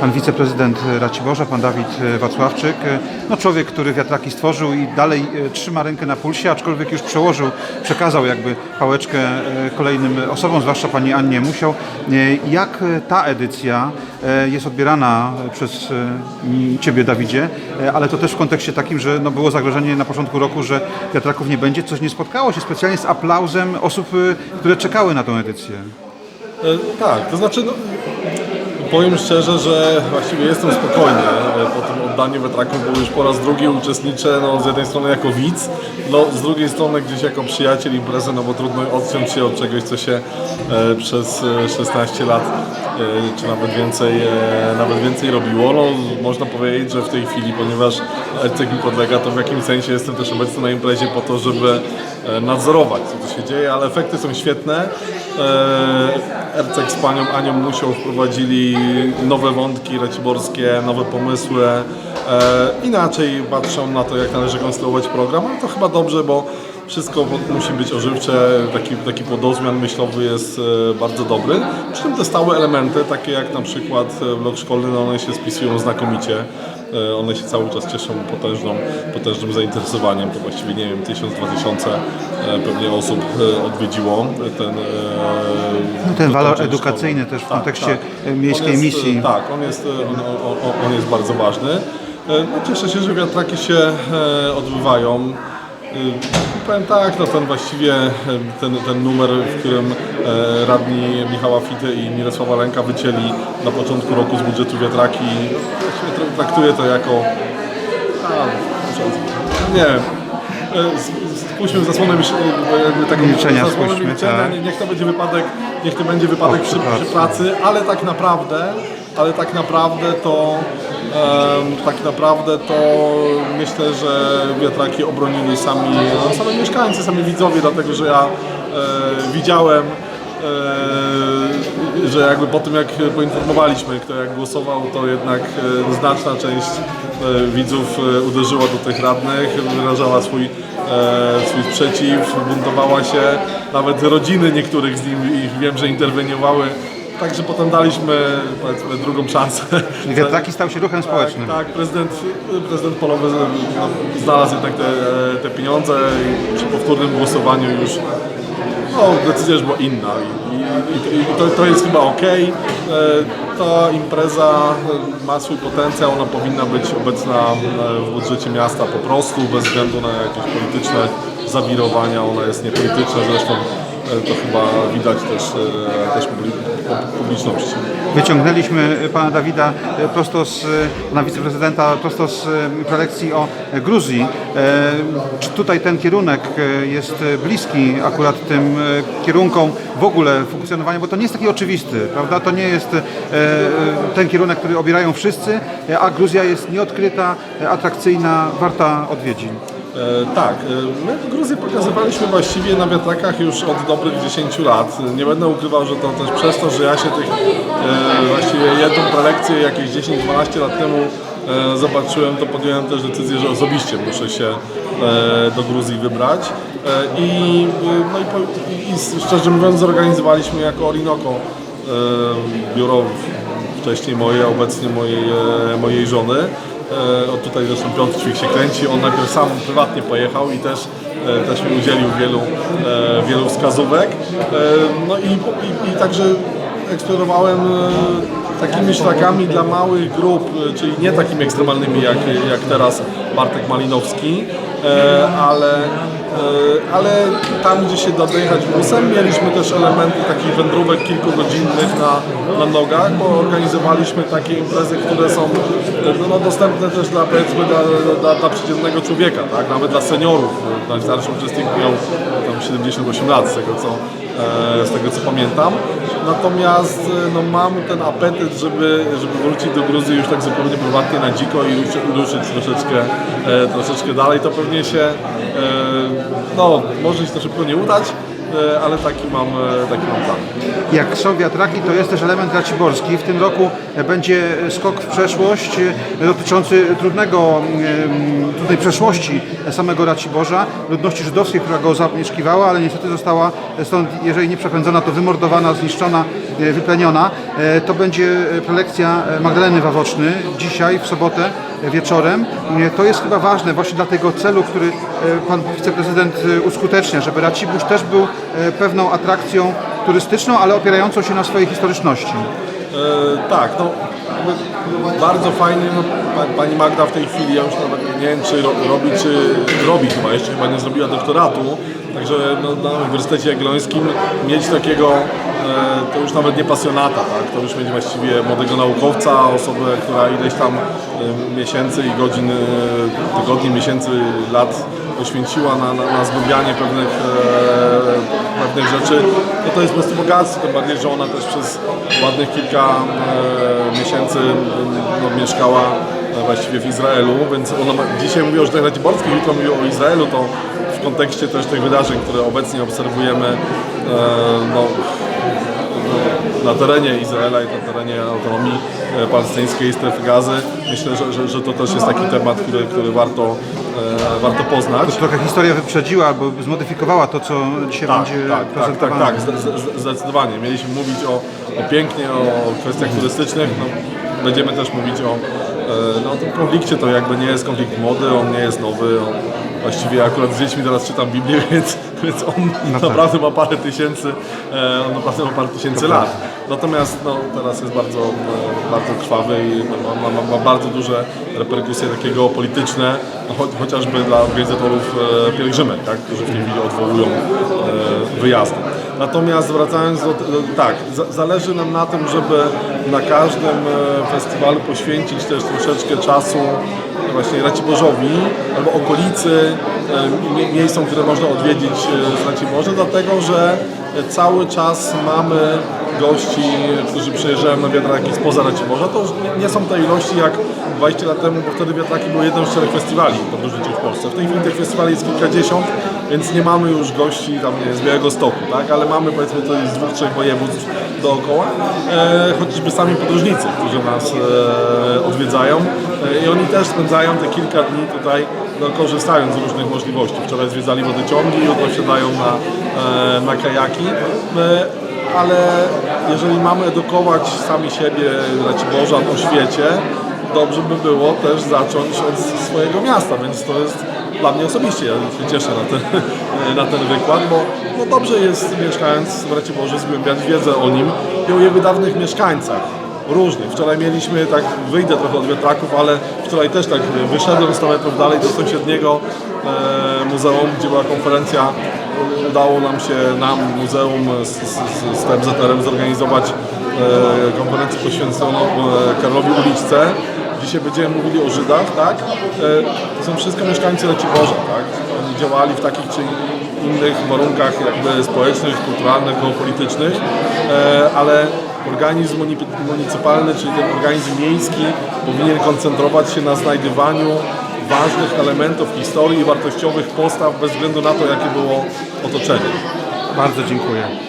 pan wiceprezydent Raciborza, pan Dawid Wacławczyk. No człowiek, który wiatraki stworzył i dalej e, trzyma rękę na pulsie, aczkolwiek już przełożył, przekazał jakby pałeczkę e, kolejnym osobom, zwłaszcza pani Annie Musiał. E, Jak e, ta edycja e, jest odbierana przez e, Ciebie, Dawidzie, E, ale to też w kontekście takim, że no było zagrożenie na początku roku, że wiatraków nie będzie, coś nie spotkało się specjalnie z aplauzem osób, e, które czekały na tę edycję. E, Tak, to znaczy, no, powiem szczerze, że właściwie jestem spokojny e, po tym oddaniu wiatraków, bo już po raz drugi uczestniczę, no, z jednej strony jako widz, no, z drugiej strony gdzieś jako przyjaciel imprezy, no bo trudno odciąć się od czegoś, co się e, przez e, 16 lat e, czy nawet więcej, e, nawet więcej robiło. No, można powiedzieć, że w tej chwili, ponieważ RCK mi podlega, to w jakimś sensie jestem też obecny na imprezie po to, żeby e, nadzorować, co tu się dzieje, ale efekty są świetne. E, RCK z panią Anią Musią wprowadzili nowe wątki raciborskie, nowe pomysły. E, inaczej patrzą na to, jak należy konstruować program, ale to chyba dobrze, bo wszystko musi być ożywcze, taki, taki podozmian myślowy jest e, bardzo dobry. Przy czym te stałe elementy, takie jak na przykład e, blok szkolny, no one się spisują znakomicie. E, One się cały czas cieszą potężną, potężnym zainteresowaniem. To właściwie nie wiem, 1000-2000 pewnie osób e, odwiedziło ten, e, No ten walor edukacyjny też w kontekście, e, miejskiej jest, misji. e, Tak, on jest, e, on, on, on jest bardzo ważny. E, No, cieszę się, że wiatraki się e, odbywają. E, Powiem tak, no ten właściwie e, ten, ten numer, w którym e, radni Michała Fity i Mirosława Ręka wycięli na początku roku z budżetu wiatraki, traktuję to jako a, nie Spójrzmy zasłonę milcz- e, jakby taką Milczenia zasłonę spójrzmy, milczenia. tak. Nie- Niech to będzie wypadek, niech to będzie wypadek O, przy, przy pracy, ale tak naprawdę, ale tak naprawdę to em, tak naprawdę to myślę, że wiatraki obronili sami, no, sami mieszkańcy, sami widzowie, dlatego że ja e, widziałem e, że jakby po tym jak poinformowaliśmy, kto jak głosował, to jednak e, znaczna część e, widzów e, uderzyła do tych radnych, wyrażała swój, e, swój sprzeciw, buntowała się, nawet rodziny niektórych z nich ich wiem, że interweniowały. Także potem daliśmy powiedzmy drugą szansę. Czyli wiatraki stał się ruchem społecznym. Tak, tak prezydent, prezydent polowy znalazł jednak te, te pieniądze i przy powtórnym głosowaniu już no, decyzja już była inna i, i, i to, to jest chyba ok. Ta impreza e, ma swój potencjał, ona powinna być obecna e, w budżecie miasta po prostu, bez względu na jakieś polityczne zawirowania. Ona jest niepolityczna, zresztą e, to chyba widać też, e, też publi- publiczności. Wyciągnęliśmy pana Dawida e, prosto z, e, pana wiceprezydenta, prosto z e, prelekcji o e, Gruzji. E, Czy tutaj ten kierunek e, jest e, bliski akurat tym e, kierunkom w ogóle funkcjonowania, bo to nie jest taki oczywisty, prawda? To nie jest e, e, ten kierunek, który obierają wszyscy, e, a Gruzja jest nieodkryta, e, atrakcyjna, warta odwiedzin. E, tak, e, my Gruzję pokazywaliśmy właściwie na wiatrakach już od dobrych 10 lat. Nie będę ukrywał, że to też przez to, że ja się tych e, właściwie jedną prelekcję jakieś 10-12 lat temu zobaczyłem, to podjąłem też decyzję, że osobiście muszę się do Gruzji wybrać. I, no i, i, szczerze mówiąc zorganizowaliśmy jako Orinoko e, biuro wcześniej moje, obecnie mojej, mojej żony. E, O tutaj zresztą Ćwik się kręci, on najpierw sam prywatnie pojechał i też, e, też mi udzielił wielu, e, wielu wskazówek. No i, i, i także eksplorowałem takimi szlakami dla małych grup, czyli nie takimi ekstremalnymi jak, jak teraz Bartek Malinowski, ale, ale tam gdzie się da dojechać busem mieliśmy też elementy takich wędrówek kilkugodzinnych na, na nogach, bo organizowaliśmy takie imprezy, które są e, no, no, dostępne też dla, powiedzmy, dla, dla, dla przeciętnego człowieka, tak? nawet dla seniorów. Najstarszy uczestnik miał tam 78 lat z tego co, e, z tego co pamiętam. Natomiast e, no, mam ten apetyt, żeby, żeby wrócić do Gruzji już tak zupełnie prywatnie na dziko i ruszyć, troszeczkę, e, troszeczkę dalej. To pewnie się, e, no może się to szybko nie udać, e, ale taki mam, e, taki mam plan. Jak są wiatraki, to jest też element raciborski. W tym roku będzie skok w przeszłość e, dotyczący trudnego, trudnej przeszłości samego Raciborza, ludności żydowskiej, która go zamieszkiwała, ale niestety została stąd, jeżeli nie przepędzona, to wymordowana, zniszczona, e, wypleniona. E, To będzie prelekcja Magdaleny Wawoczny dzisiaj, w sobotę e, wieczorem. E, To jest chyba ważne właśnie dla tego celu, który e, pan wiceprezydent e, uskutecznia, żeby Racibórz też był pewną atrakcją turystyczną, ale opierającą się na swojej historyczności. E, tak, no bardzo fajnie, no, pa- pani Magda w tej chwili, ja już nawet nie wiem czy ro, robi, czy robi chyba, jeszcze chyba nie zrobiła doktoratu, także no, na Uniwersytecie Jagiellońskim mieć takiego, e, to już nawet nie pasjonata, tak, to już mieć właściwie młodego naukowca, osobę, która ileś tam e, miesięcy i godzin, e, tygodni, miesięcy, lat poświęciła na, na, na pewnych, pewnych rzeczy, no to jest po prostu bogactwo, tym bardziej, że ona też przez ładnych kilka miesięcy no, mieszkała e, właściwie w Izraelu, więc ona ma, dzisiaj mówi o Żydach Raciborskich, jutro mówi o Izraelu, to w kontekście też tych wydarzeń, które obecnie obserwujemy, e, no, na terenie Izraela i na terenie autonomii e, palestyńskiej, strefy gazy. Myślę, że, że, że to też jest taki temat, który, który warto, warto poznać. Trochę historia wyprzedziła albo zmodyfikowała to, co dzisiaj Tak, będzie tak, tak, tak, prezentowane. tak, zde- zde- zdecydowanie. Mieliśmy mówić o, o pięknie, o kwestiach turystycznych, no, będziemy też mówić o e, no, tym konflikcie, to jakby nie jest konflikt młody, on nie jest nowy, on właściwie akurat z dziećmi teraz czytam Biblię, więc, więc on tak. naprawdę ma parę tysięcy, e, on naprawdę ma parę tysięcy lat. Natomiast no, teraz jest bardzo, e, bardzo krwawy i ma, ma, ma, ma bardzo duże reperkusje takie geopolityczne, no, cho, chociażby dla organizatorów e, pielgrzymek, tak, którzy w tej chwili odwołują wyjazdy. Natomiast wracając do, tak, za, zależy nam na tym, żeby na każdym e, festiwalu poświęcić też troszeczkę czasu właśnie Raciborzowi albo okolicy, e, mie- miejscom, które można odwiedzić e, z Raciborza, dlatego że e, cały czas mamy gości, którzy przyjeżdżają na wiatraki spoza Raciborza. To już nie- są te ilości jak 20 lat temu, bo wtedy wiatraki były jednym z czterech festiwali podróżniczych w Polsce. W tej chwili tych festiwali jest kilkadziesiąt, więc nie mamy już gości tam nie, z Białego Stoku, tak? ale mamy powiedzmy tutaj z dwóch, trzech województw dookoła, e, chociażby sami podróżnicy, którzy nas e, odwiedzają e, i oni też spędzają te kilka dni tutaj, no, korzystając z różnych możliwości. Wczoraj zwiedzali wodociągi, jutro wsiadają na, na kajaki. E, ale jeżeli mamy edukować sami siebie, Raciborza o świecie, dobrze by było też zacząć od swojego miasta, więc to jest dla mnie osobiście, ja się cieszę na ten, na ten wykład, bo no dobrze jest mieszkając w Raciborzu zgłębiać wiedzę o nim i o jego dawnych mieszkańcach. Różnych. Wczoraj mieliśmy, tak wyjdę trochę od wiatraków, ale wczoraj też tak wyszedłem 100 metrów dalej do sąsiedniego e, muzeum, gdzie była konferencja udało nam się, nam, muzeum z, z, z, TMZR-em zorganizować e, konferencję poświęconą e, Karlowi Uliczce. Dzisiaj będziemy mówili o Żydach, tak? E, to są wszystko mieszkańcy Raciborza, tak? Oni działali w takich czy innych warunkach jakby społecznych, kulturalnych, geopolitycznych, e, ale organizm muni- municypalny, czyli ten organizm miejski powinien koncentrować się na znajdywaniu ważnych elementów historii i wartościowych postaw bez względu na to, jakie było otoczenie. Bardzo dziękuję.